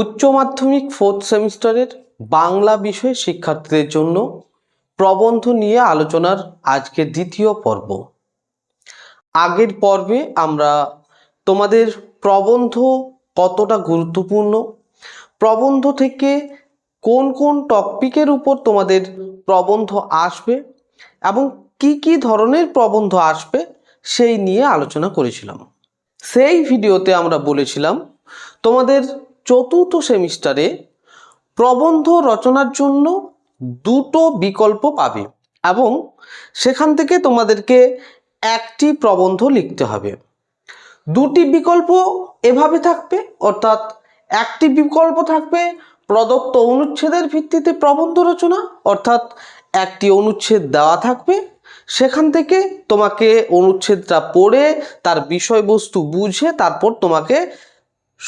উচ্চ মাধ্যমিক ফোর্থ সেমিস্টারের বাংলা বিষয়ে শিক্ষার্থীদের জন্য প্রবন্ধ নিয়ে আলোচনার আজকে দ্বিতীয় পর্ব। আগের পর্বে আমরা তোমাদের প্রবন্ধ কতটা গুরুত্বপূর্ণ, প্রবন্ধ থেকে কোন কোন টপিকের উপর তোমাদের প্রবন্ধ আসবে এবং কি কি ধরনের প্রবন্ধ আসবে সেই নিয়ে আলোচনা করেছিলাম। সেই ভিডিওতে আমরা বলেছিলাম, তোমাদের চতুর্থ সেমিস্টারে প্রবন্ধ রচনার জন্য দুটো বিকল্প পাবে এবং সেখান থেকে তোমাদেরকে একটি প্রবন্ধ লিখতে হবে। দুটি বিকল্প এভাবে থাকবে, অর্থাৎ একটি বিকল্প থাকবে প্রদত্ত অনুচ্ছেদের ভিত্তিতে প্রবন্ধ রচনা, অর্থাৎ একটি অনুচ্ছেদ দেওয়া থাকবে। সেখান থেকে তোমাকে অনুচ্ছেদটা পড়ে, তার বিষয়বস্তু বুঝে, তারপর তোমাকে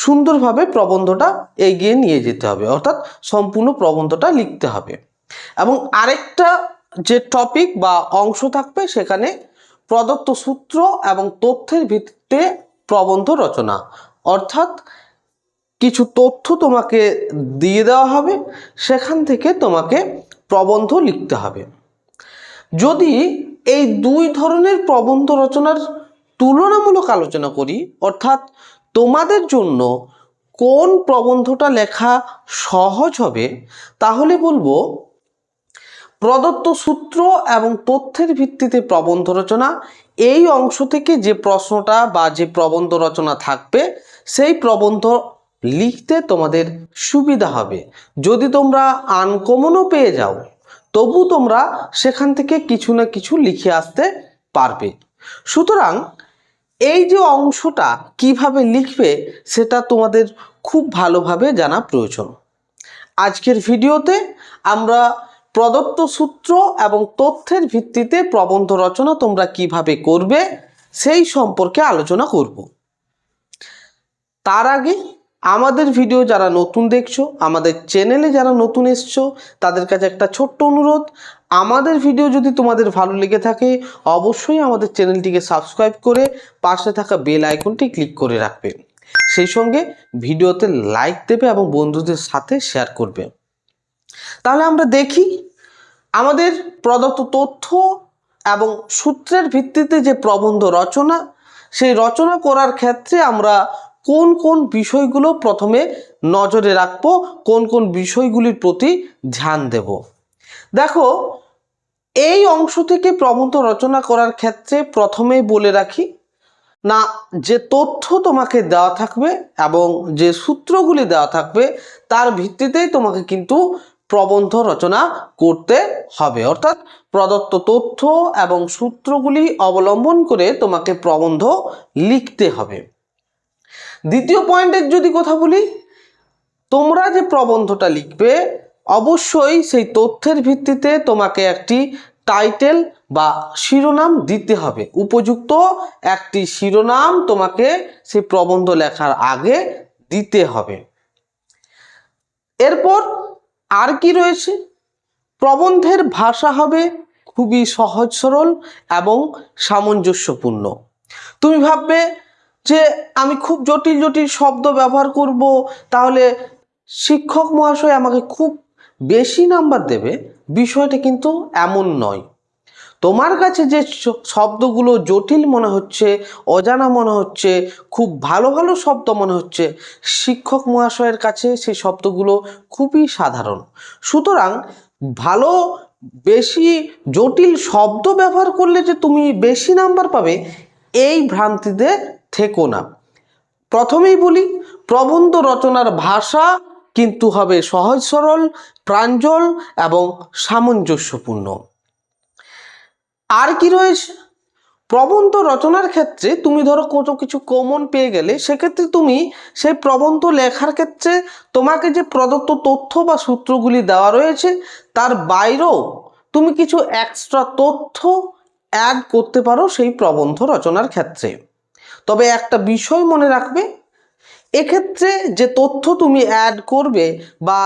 সুন্দরভাবে প্রবন্ধটা এগিয়ে নিয়ে যেতে হবে, অর্থাৎ সম্পূর্ণ প্রবন্ধটা লিখতে হবে। এবং আরেকটা যে টপিক বা অংশ থাকবে সেখানে প্রদত্ত সূত্র এবং তথ্যের ভিত্তিতে প্রবন্ধ রচনা, অর্থাৎ কিছু তথ্য তোমাকে দিয়ে দেওয়া হবে, সেখান থেকে তোমাকে প্রবন্ধ লিখতে হবে। যদি এই দুই ধরনের প্রবন্ধ রচনার তুলনামূলক আলোচনা করি, অর্থাৎ তোমাদের জন্য কোন প্রবন্ধটা লেখা সহজ হবে, তাহলে বলব প্রদত্ত সূত্র এবং তথ্যের ভিত্তিতে প্রবন্ধ রচনা। এই অংশ থেকে যে প্রশ্নটা বা যে প্রবন্ধ রচনা থাকবে, সেই প্রবন্ধ লিখতে তোমাদের সুবিধা হবে। যদি তোমরা আনকমনও পেয়ে যাও, তবু তোমরা সেখান থেকে কিছু না কিছু লিখে আসতে পারবে। সুতরাং এই যে অংশটা কীভাবে লিখবে, সেটা তোমাদের খুব ভালোভাবে জানা প্রয়োজন। আজকের ভিডিওতে আমরা প্রদত্ত সূত্র এবং তথ্যের ভিত্তিতে প্রবন্ধ রচনা তোমরা কীভাবে করবে, সেই সম্পর্কে আলোচনা করব। তার আগে আমাদের ভিডিও যারা নতুন দেখছ, আমাদের চ্যানেলে যারা নতুন এসছো, তাদের কাছে একটা ছোট্ট অনুরোধ। আমাদের ভিডিও যদি তোমাদের ভালো লেগে থাকে, অবশ্যই আমাদের চ্যানেলটিকে সাবস্ক্রাইব করে পাশে থাকা বেল আইকনটি ক্লিক করে রাখবে। সেই সঙ্গে ভিডিওতে লাইক দেবে এবং বন্ধুদের সাথে শেয়ার করবে। তাহলে আমরা দেখি, আমাদের প্রদত্ত তথ্য এবং সূত্রের ভিত্তিতে যে প্রবন্ধ রচনা, সেই রচনা করার ক্ষেত্রে আমরা কোন কোন বিষয়গুলো প্রথমে নজরে রাখব, কোন কোন বিষয়গুলির প্রতি ধ্যান দেব। দেখো, এই অংশ থেকে প্রবন্ধ রচনা করার ক্ষেত্রে প্রথমেই বলে রাখি, না, যে তথ্য তোমাকে দেওয়া থাকবে এবং যে সূত্রগুলি দেওয়া থাকবে, তার ভিত্তিতেই তোমাকে কিন্তু প্রবন্ধ রচনা করতে হবে। অর্থাৎ প্রদত্ত তথ্য এবং সূত্রগুলি অবলম্বন করে তোমাকে প্রবন্ধ লিখতে হবে। দ্বিতীয় পয়েন্টের যদি কথা বলি, তোমরা যে প্রবন্ধটা লিখবে, অবশ্যই সেই তথ্যের ভিত্তিতে তোমাকে একটি টাইটেল বা শিরোনাম দিতে হবে। উপযুক্ত একটি শিরোনাম তোমাকে সেই প্রবন্ধ লেখার আগে দিতে হবে। এরপর আর কি রয়েছে? প্রবন্ধের ভাষা হবে খুবই সহজ সরল এবং সামঞ্জস্যপূর্ণ। তুমি ভাববে যে আমি খুব জটিল জটিল শব্দ ব্যবহার করব, তাহলে শিক্ষক মহাশয় আমাকে খুব বেশি নাম্বার দেবে। বিষয়টা কিন্তু এমন নয়। তোমার কাছে যে শব্দগুলো জটিল মনে হচ্ছে, অজানা মনে হচ্ছে, খুব ভালো ভালো শব্দ মনে হচ্ছে, শিক্ষক মহাশয়ের কাছে সেই শব্দগুলো খুবই সাধারণ। সুতরাং ভালো, বেশি, জটিল শব্দ ব্যবহার করলে যে তুমি বেশি নাম্বার পাবে, এই ভ্রান্তিতে থেকো না। প্রথমেই বলি, প্রবন্ধ রচনার ভাষা কিন্তু হবে সহজ সরল, প্রাঞ্জল এবং সামঞ্জস্যপূর্ণ। আর কি রয়েছে? প্রবন্ধ রচনার ক্ষেত্রে তুমি ধরো কোনো কিছু কমন পেয়ে গেলে, সেক্ষেত্রে তুমি সেই প্রবন্ধ লেখার ক্ষেত্রে তোমাকে যে প্রদত্ত তথ্য বা সূত্রগুলি দেওয়া রয়েছে, তার বাইরেও তুমি কিছু এক্সট্রা তথ্য অ্যাড করতে পারো সেই প্রবন্ধ রচনার ক্ষেত্রে। তবে একটা বিষয় মনে রাখবে, এক্ষেত্রে যে তথ্য তুমি অ্যাড করবে বা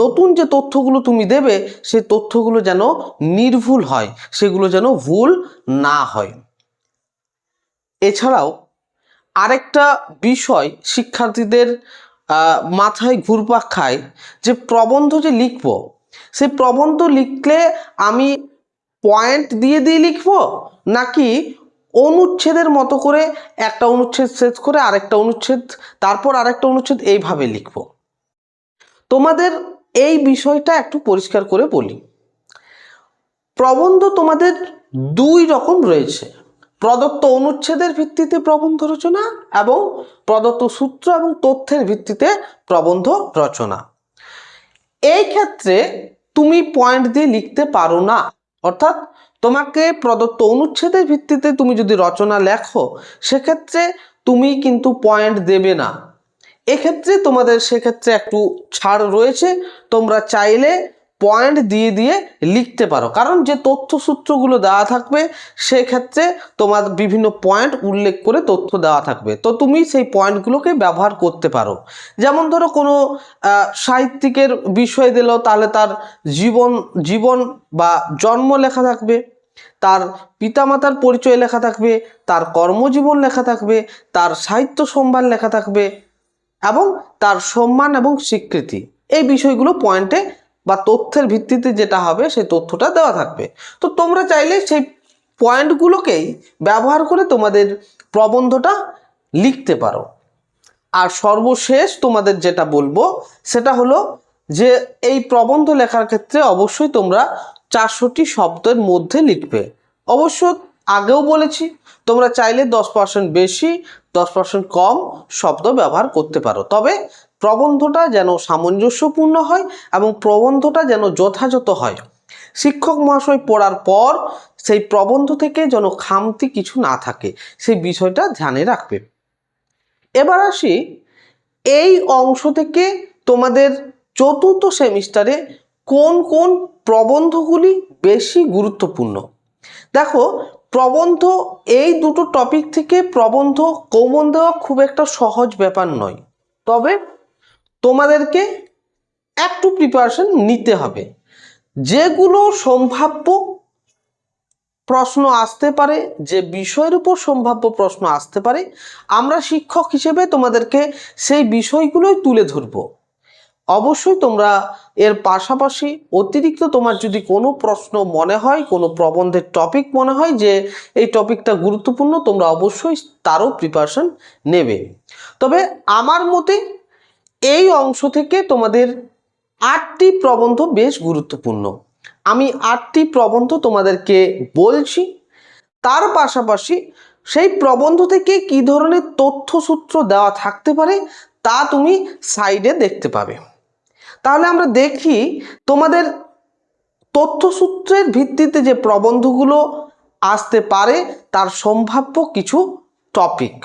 নতুন যে তথ্যগুলো তুমি দেবে সেই তথ্যগুলো যেন নির্ভুল হয়, সেগুলো যেন ভুল না হয়। এছাড়াও আরেকটা বিষয় শিক্ষার্থীদের মাথায় ঘুরপাক খায়, যে প্রবন্ধ যে লিখব সেই প্রবন্ধ লিখলে আমি পয়েন্ট দিয়ে দিয়ে লিখব নাকি অনুচ্ছেদের মতো করে একটা অনুচ্ছেদ শেষ করে আরেকটা অনুচ্ছেদ, তারপর আরেকটা অনুচ্ছেদ এইভাবে লিখব। তোমাদের এই বিষয়টা একটু পরিষ্কার করে বলি। প্রবন্ধ তোমাদের দুই রকম রয়েছে। প্রদত্ত অনুচ্ছেদের ভিত্তিতে প্রবন্ধ রচনা এবং প্রদত্ত সূত্র এবং তথ্যের ভিত্তিতে প্রবন্ধ রচনা। এই ক্ষেত্রে তুমি পয়েন্ট দিয়ে লিখতে পারো না। অর্থাৎ তোমাকে প্রদত্ত অনুচ্ছেদের ভিত্তিতে তুমি যদি রচনা লেখো, সেক্ষেত্রে তুমি কিন্তু পয়েন্ট দেবে না। এক্ষেত্রে তোমাদের সেক্ষেত্রে একটু ছাড় রয়েছে, তোমরা চাইলে পয়েন্ট দিয়ে দিয়ে লিখতে পারো। কারণ যে তথ্যসূত্রগুলো দেওয়া থাকবে, সেক্ষেত্রে তোমার বিভিন্ন পয়েন্ট উল্লেখ করে তথ্য দেওয়া থাকবে। তো তুমি সেই পয়েন্টগুলোকে ব্যবহার করতে পারো। যেমন ধরো কোনো সাহিত্যিকের বিষয় দিল, তাহলে তার জীবন জীবন বা জন্ম লেখা থাকবে, তার পিতামাতার পরিচয় লেখা থাকবে, তার কর্মজীবন লেখা থাকবে, তার সাহিত্য সম্মান লেখা থাকবে, এবং তার সম্মান এবং স্বীকৃতি। এই বিষয়গুলো পয়েন্টে বা তথ্যের ভিত্তিতে যেটা হবে, সেই তথ্যটা দেওয়া থাকবে। তো তোমরা চাইলে সেই পয়েন্টগুলোকেই ব্যবহার করে তোমাদের প্রবন্ধটা লিখতে পারো। আর সর্বশেষ তোমাদের যেটা বলব, সেটা হলো যে এই প্রবন্ধ লেখার ক্ষেত্রে অবশ্যই তোমরা চারশোটি শব্দের মধ্যে লিখবে। অবশ্য আগেও বলেছি, তোমরা চাইলে দশ পার্সেন্ট বেশি, দশ পার্সেন্ট কম শব্দ ব্যবহার করতে পারো। তবে প্রবন্ধটা যেন সামঞ্জস্যপূর্ণ হয় এবং প্রবন্ধটা যেন যথাযথ হয়। শিক্ষক মহাশয় পড়ার পর সেই প্রবন্ধ থেকে যেন খামতি কিছু না থাকে, সেই বিষয়টা ধ্যানে রাখবে। এবার আসি এই অংশ থেকে তোমাদের চতুর্থ সেমিস্টারে কোন কোন প্রবন্ধগুলি বেশি গুরুত্বপূর্ণ? দেখো, প্রবন্ধ এই দুটো টপিক থেকে প্রবন্ধ কৌমন দেওয়া খুব একটা সহজ ব্যাপার নয়। তবে তোমাদেরকে একটু প্রিপারেশন নিতে হবে। যেগুলো সম্ভাব্য প্রশ্ন আসতে পারে, যে বিষয়ের উপর সম্ভাব্য প্রশ্ন আসতে পারে, আমরা শিক্ষক হিসেবে তোমাদেরকে সেই বিষয়গুলোই তুলে ধরবো। অবশ্যই তোমরা এর পাশাপাশি অতিরিক্ত তোমার যদি কোনো প্রশ্ন মনে হয়, কোনো প্রবন্ধের টপিক মনে হয় যে এই টপিকটা গুরুত্বপূর্ণ, তোমরা অবশ্যই তারও প্রিপারেশন নেবে। তবে আমার মতে এই অংশ থেকে তোমাদের আটটি প্রবন্ধ বেশ গুরুত্বপূর্ণ। আমি আটটি প্রবন্ধ তোমাদেরকে বলছি, তার পাশাপাশি সেই প্রবন্ধ থেকে কি ধরনের তথ্যসূত্র দেওয়া থাকতে পারে তা তুমি সাইডে দেখতে পাবে। তাহলে আমরা দেখি, তোমাদের তথ্যসূত্রের ভিত্তিতে যে প্রবন্ধগুলো আসতে পারে, তার সম্ভাব্য কিছু টপিক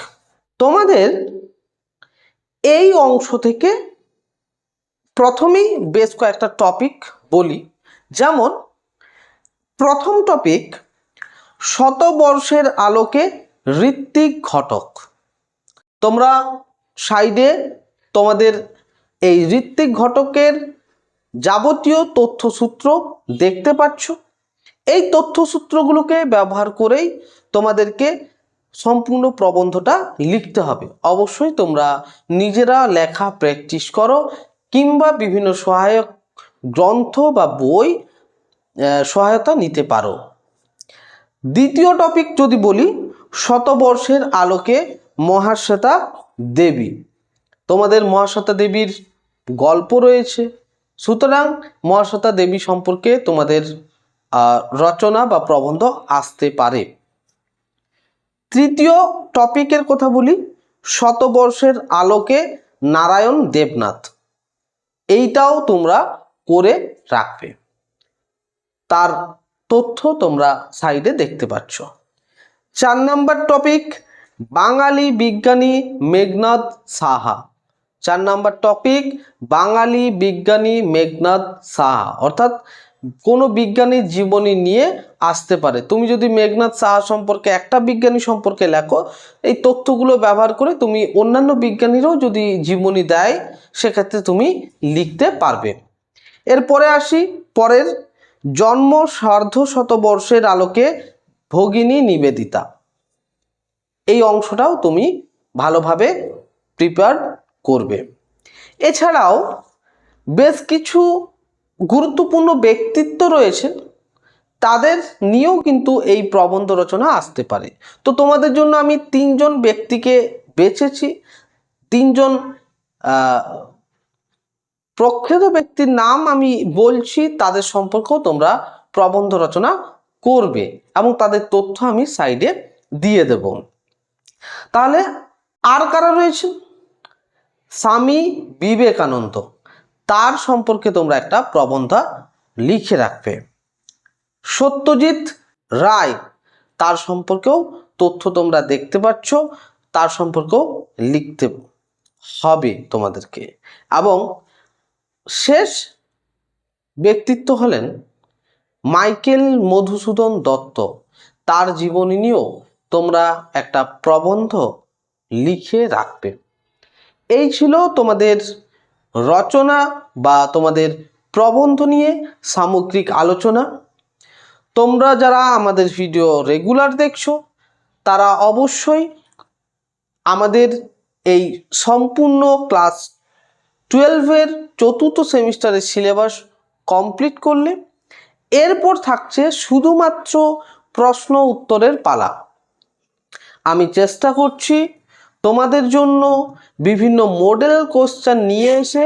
তোমাদের এই অংশ থেকে প্রথমেই বেশ কয়েকটা টপিক বলি। যেমন, প্রথম টপিক শতবর্ষের আলোকে ঋত্বিক ঘটক। তোমরা সাইডে তোমাদের এই ঋত্বিক ঘটকের যাবতীয় তথ্যসূত্র দেখতে পাচ্ছ। এই তথ্যসূত্রগুলোকে ব্যবহার করেই তোমাদেরকে সম্পূর্ণ প্রবন্ধটা লিখতে হবে। অবশ্যই তোমরা নিজেরা লেখা প্র্যাকটিস করো কিংবা বিভিন্ন সহায়ক গ্রন্থ বা বই সহায়তা নিতে পারো। দ্বিতীয় টপিক যদি বলি, শতবর্ষের আলোকে মহাশ্বেতা দেবী। তোমাদের মহাশ্বেতা দেবীর গল্প রয়েছে। সুতরাং মহাশ্বেতা দেবী সম্পর্কে তোমাদের রচনা বা প্রবন্ধ আসতে পারে। তৃতীয় টপিকের কথা বলি, শতবর্ষের আলোকে নারায়ণ দেবনাথ। এইটাও তোমরা করে রাখবে। তার তথ্য তোমরা সাইডে দেখতে পাচ্ছ। চার নাম্বার টপিক, বাঙালি বিজ্ঞানী মেঘনাদ সাহা। চার নাম্বার টপিক, বাঙালি বিজ্ঞানী মেঘনাদ সাহা। অর্থাৎ কোনো বিজ্ঞানীর জীবনী নিয়ে আসতে পারে। তুমি যদি মেঘনাথ সাহা সম্পর্কে একটা বিজ্ঞানী সম্পর্কে লেখো, এই তথ্যগুলো ব্যবহার করে তুমি অন্যান্য বিজ্ঞানীরাও যদি জীবনী দেয়, সেক্ষেত্রে তুমি লিখতে পারবে। এরপরে আসি, পরের, জন্ম সার্ধ শতবর্ষের আলোকে ভগিনী নিবেদিতা। এই অংশটাও তুমি ভালোভাবে প্রিপেয়ার করবে। এছাড়াও বেশ কিছু গুরুত্বপূর্ণ ব্যক্তিত্ব রয়েছেন তাদের নিয়েও কিন্তু এই প্রবন্ধ রচনা আসতে পারে। তো তোমাদের জন্য আমি তিনজন ব্যক্তিকে বেছেছি। তিনজন প্রখ্যাত ব্যক্তির নাম আমি বলছি, তাদের সম্পর্কেও তোমরা প্রবন্ধ রচনা করবে এবং তাদের তথ্য আমি সাইডে দিয়ে দেব। তাহলে আর কারা রয়েছেন স্বামী বিবেকানন্দ। তার সম্পর্কে তোমরা একটা প্রবন্ধ লিখে রাখবে। সত্যজিৎ রায়। তার সম্পর্কেও তথ্য তোমরা দেখতে পাচ্ছ, তার সম্পর্কেও লিখতে হবে তোমাদেরকে। এবং শেষ ব্যক্তিত্ব হলেন মাইকেল মধুসূদন দত্ত। তার জীবনী নিয়েও তোমরা একটা প্রবন্ধ লিখে রাখবে। এই ছিল তোমাদের রচনা বা তোমাদের প্রবন্ধ নিয়ে সামগ্রিক আলোচনা। তোমরা যারা আমাদের ভিডিও রেগুলার দেখছ, তারা অবশ্যই আমাদের এই সম্পূর্ণ ক্লাস টুয়েলভের চতুর্থ সেমিস্টারের সিলেবাস কমপ্লিট করলে এরপর থাকছে শুধুমাত্র প্রশ্ন উত্তরের পালা। আমি চেষ্টা করছি তোমাদের জন্য বিভিন্ন মডেল কোশ্চেন নিয়ে এসে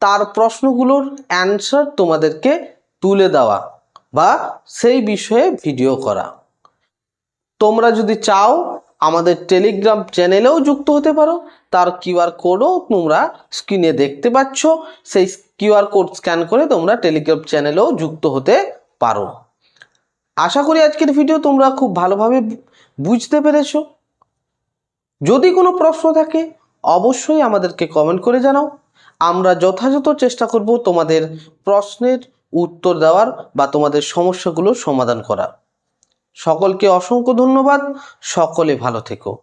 তার প্রশ্নগুলোর অ্যান্সার তোমাদেরকে তুলে দেওয়া। বা সেই বিষয়ে ভিডিও করা। তোমরা যদি চাও আমাদের টেলিগ্রাম চ্যানেলেও যুক্ত হতে পারো, তার কিউআর কোডও তোমরা স্ক্রিনে দেখতে পাচ্ছ। সেই কিউআর কোড স্ক্যান করে তোমরা টেলিগ্রাম চ্যানেলেও যুক্ত হতে পারো। আশা করি আজকের ভিডিও তোমরা খুব ভালোভাবে বুঝতে পেরেছ। যদি কোনো প্রশ্ন থাকে, অবশ্যই আমাদেরকে কমেন্ট করে জানাও। আমরা যথাযথ চেষ্টা করব তোমাদের প্রশ্নের উত্তর দেওয়ার বা তোমাদের সমস্যাগুলো সমাধান করা। সকলকে অসংখ্য ধন্যবাদ। সকলে ভালো থেকো।